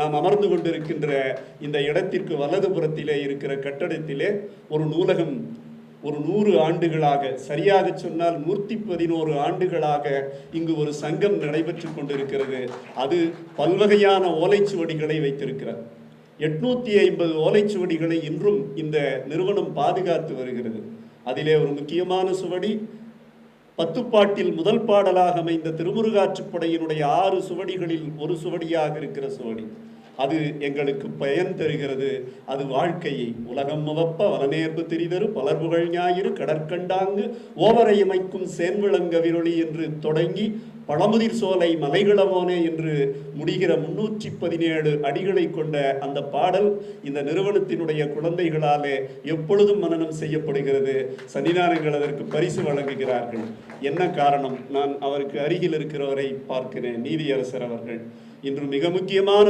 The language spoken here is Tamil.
நாம் அமர்ந்து கொண்டிருக்கின்ற இந்த இடத்திற்கு வலதுபுறத்திலே இருக்கிற கட்டடத்திலே ஒரு நூலகம் ஒரு நூறு ஆண்டுகளாக சரியாக சொன்னால் நூற்றி பதினோரு ஆண்டுகளாக இங்கு ஒரு சங்கம் நடைபெற்று கொண்டிருக்கிறது. அது பல்வகையான ஓலைச்சுவடிகளை வைத்திருக்கிறது. எட்நூற்றி ஐம்பது ஓலைச்சுவடிகளை இன்றும் இந்த நிறுவனம் பாதுகாத்து வருகிறது. அதிலே ஒரு முக்கியமான சுவடி பத்துப்பாட்டில் முதல் பாடலாக அமைந்த திருமுருகாற்றுப்படையினுடைய ஆறு சுவடிகளில் ஒரு சுவடியாக இருக்கிற சுவடி. அது எங்களுக்கு பயன் தருகிறது. அது வாழ்க்கையை உலகம் முவப்ப வலநேர்வு திரிதரு பலர்புகழ் ஞாயிறு கடற்கண்டாங்கு ஓவரையமைக்கும் சேன்விளங்க விரொளி என்று தொடங்கி பழமுதிர் சோலை மலைகளவோனே என்று முடிகிற முன்னூற்றி பதினேழு அடிகளை கொண்ட அந்த பாடல் இந்த நிறுவனத்தினுடைய குழந்தைகளாலே எப்பொழுதும் மனனம் செய்யப்படுகிறது. சன்னிதானங்கள் அதற்கு பரிசு வழங்குகிறார்கள். என்ன காரணம்? நான் அவருக்கு அருகில் இருக்கிறவரை பார்க்கிறேன். நீதியரசர் அவர்கள். இன்று மிக முக்கியமான